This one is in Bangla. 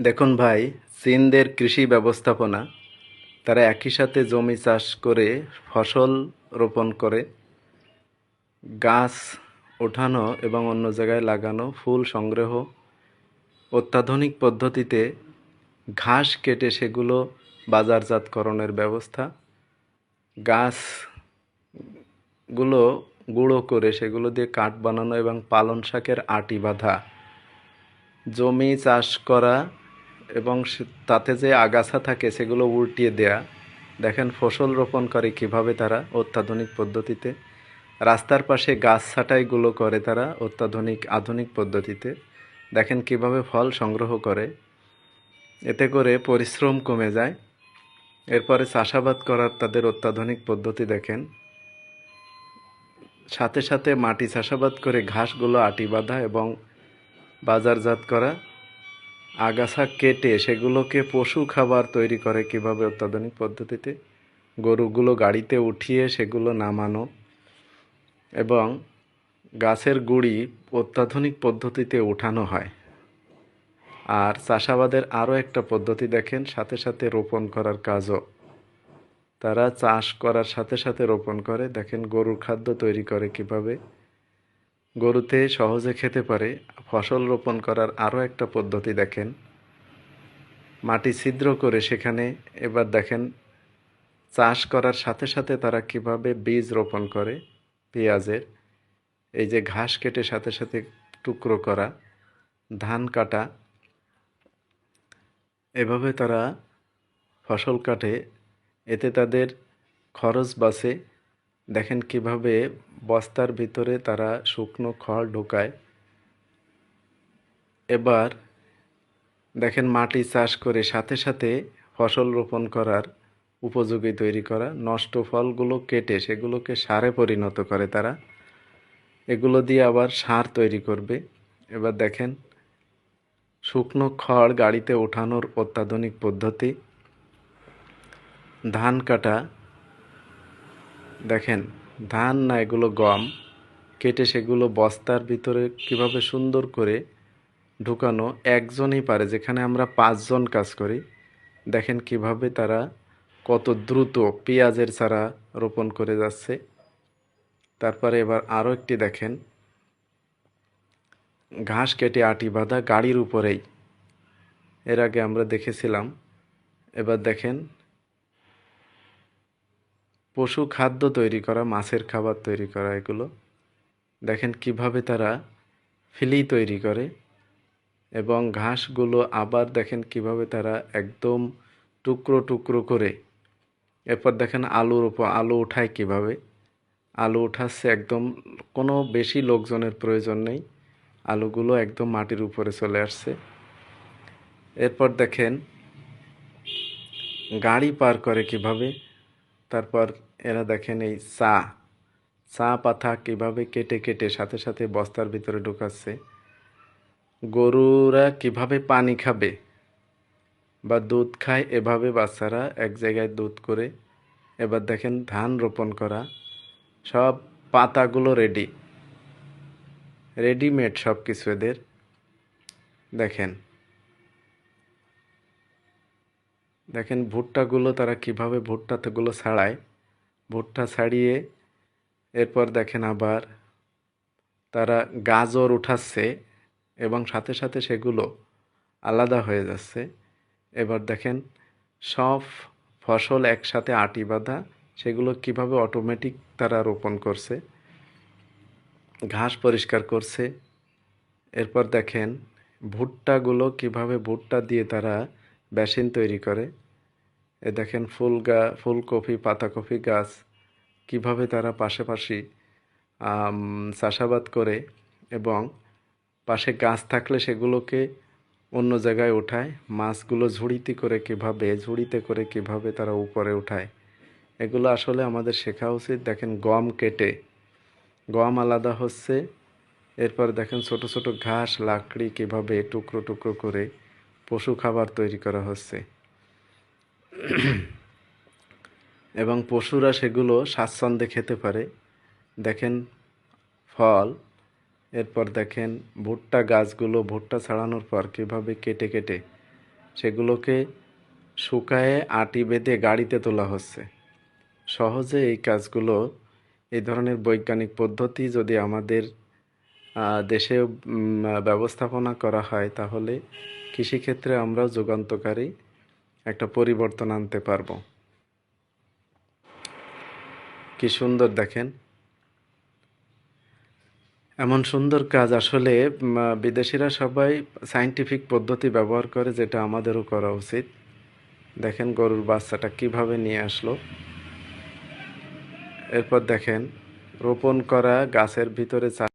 দেখুন ভাই, চীনদের কৃষি ব্যবস্থাপনা, তারা একই সাথে জমি চাষ করে, ফসল রোপণ করে, গাছ ওঠানো এবং অন্য জায়গায় লাগানো, ফুল সংগ্রহ, অত্যাধুনিক পদ্ধতিতে ঘাস কেটে সেগুলো বাজারজাতকরণের ব্যবস্থা, গাছগুলো গুঁড়ো করে সেগুলো দিয়ে কাঠ বানানো এবং পালন শাকের আটি বাঁধা। জমি চাষ করা এবং তাতে যে আগাছা থাকে সেগুলো উল্টিয়ে দেয়া। দেখেন ফসল রোপণ করে কীভাবে তারা অত্যাধুনিক পদ্ধতিতে। রাস্তার পাশে গাছ ছাঁটাইগুলো করে তারা অত্যাধুনিক, আধুনিক পদ্ধতিতে। দেখেন কীভাবে ফল সংগ্রহ করে। এতে করে পরিশ্রম কমে যায়। এরপরে চাষাবাদ করার তাদের অত্যাধুনিক পদ্ধতি দেখেন। সাথে সাথে মাটি চাষাবাদ করে ঘাসগুলো আটি বাঁধা এবং বাজারজাত করা। আগাছা কেটে সেগুলোকে পশু খাবার তৈরি করে কীভাবে অত্যাধুনিক পদ্ধতিতে গরুগুলো গাড়িতে উঠিয়ে সেগুলো নামানো এবং গাছের গুঁড়ি অত্যাধুনিক পদ্ধতিতে উঠানো হয়। আর চাষাবাদের আরও একটা পদ্ধতি দেখেন, সাথে সাথে রোপণ করার কাজও। তারা চাষ করার সাথে সাথে রোপণ করে, দেখেন গরুর খাদ্য তৈরি করে কীভাবে গরুতে সহজে খেতে পারে, ফসল রোপণ করার আরও একটা পদ্ধতি দেখেন। মাটি ছিদ্র করে সেখানে এবার দেখেন, চাষ করার সাথে সাথে তারা কীভাবে বীজ রোপণ করে, পেঁয়াজের। এই যে ঘাস কেটে সাথে সাথে টুকরো করা, ধান কাটা, এভাবে তারা ফসল কাটে। এতে তাদের খরচ বাঁচে। দেখেন কীভাবে বস্তার ভিতরে তারা শুকনো খড় ঢোকায়। এবার দেখেন মাটি চাষ করে সাথে সাথে ফসল রোপণ করার উপযোগী তৈরি করা। নষ্ট ফলগুলো কেটে সেগুলোকে সারে পরিণত করে তারা। এগুলো দিয়ে আবার সার তৈরি করবে। এবার দেখেন শুকনো খড় গাড়িতে ওঠানোর অত্যাধুনিক পদ্ধতি। ধান কাটা, দেখেন ধান না এগুলো গম, কেটে সেগুলো বস্তার ভিতরে কীভাবে সুন্দর করে ঢুকানো একজনই পারে, যেখানে আমরা পাঁচজন কাজ করি। দেখেন কীভাবে তারা কত দ্রুত পেঁয়াজের চারা রোপণ করে যাচ্ছে। তারপরে এবার আরও একটি দেখেন। ঘাস কেটে আটি বাঁধা গাড়ির উপরেই। এর আগে আমরা দেখেছিলাম। এবার দেখেন পশু খাদ্য তৈরি করা, মাছের খাবার তৈরি করা, এগুলো। দেখেন কীভাবে তারা ফিলি তৈরি করে এবং ঘাসগুলো আবার দেখেন কীভাবে তারা একদম টুকরো টুকরো করে। এরপর দেখেন আলুর উপর আলু উঠায় কীভাবে? আলু উঠাচ্ছে একদম, কোনো বেশি লোকজনের প্রয়োজন নেই। আলুগুলো একদম মাটির উপরে চলে আসছে। এরপর দেখেন গাড়ি পার করে কীভাবে? তারপর এরা দেখেন এই চা। চা পাতা কীভাবে কেটে কেটে সাথে সাথে বস্তার ভিতরে ঢুকাচ্ছে। গরুরা কীভাবে পানি খাবে বা দুধ খায়, এভাবে বাচ্চারা এক জায়গায় দুধ করে, এবার দেখেন ধান রোপণ করা। সব পাতাগুলো রেডি রেডিমেড সব কিছু এদের। দেখেন। দেখেন ভুট্টাগুলো তারা কীভাবে ভুট্টাগুলো ছাড়ায়। ভুট্টা ছাড়িয়ে এরপর দেখেন আবার তারা গাজর উঠাচ্ছে এবং সাথে সাথে সেগুলো আলাদা হয়ে যাচ্ছে। এবার দেখেন সব ফসল একসাথে আটি বাঁধা, সেগুলো কীভাবে অটোমেটিক তারা রোপণ করছে। ঘাস পরিষ্কার করছে। এরপর দেখেন ভুট্টাগুলো কীভাবে ভুট্টা দিয়ে তারা বেসিন তৈরি করে। এ দেখেন ফুল গা ফুলকপি পাতাকপি গাছ কীভাবে তারা পাশাপাশি চাষাবাদ করে এবং পাশে গাছ থাকলে সেগুলোকে অন্য জায়গায় ওঠায়, মাছগুলো ঝুড়িতে করে কীভাবে, ঝুড়িতে করে কীভাবে তারা উপরে উঠায় এগুলো আসলে আমাদের শেখা উচিত। দেখেন গম কেটে, গম আলাদা হচ্ছে, এরপর দেখেন ছোট ছোট ঘাস, লাকড়ি কীভাবে টুকরো টুকরো করে পশু খাবার তৈরি করা হচ্ছে। এবং পশুরা সেগুলো স্বাচ্ছন্দ্যে খেতে পারে। দেখেন ফল, এরপর দেখেন ভুট্টা গাছগুলো, ভুট্টা ছাড়ানোর পর কীভাবে কেটে কেটে সেগুলোকে শুকায়ে আটি বেঁধে গাড়িতে তোলা হচ্ছে। সহজে এই কাজগুলো, এই ধরনের বৈজ্ঞানিক পদ্ধতি যদি আমাদের দেশেও ব্যবস্থাপনা করা হয়, তাহলে কৃষিক্ষেত্রে আমরা যুগান্তকারী একটা পরিবর্তন আনতে পারব। কি সুন্দর দেখেন। এমন সুন্দর কাজ আসলে বিদেশিরা সবাই সায়েন্টিফিক পদ্ধতি ব্যবহার করে, যেটা আমাদেরও করা উচিত। দেখেন গরুর বাচ্চাটা কীভাবে নিয়ে আসলো। এরপর দেখেন, রোপণ করা গাছের ভিতরে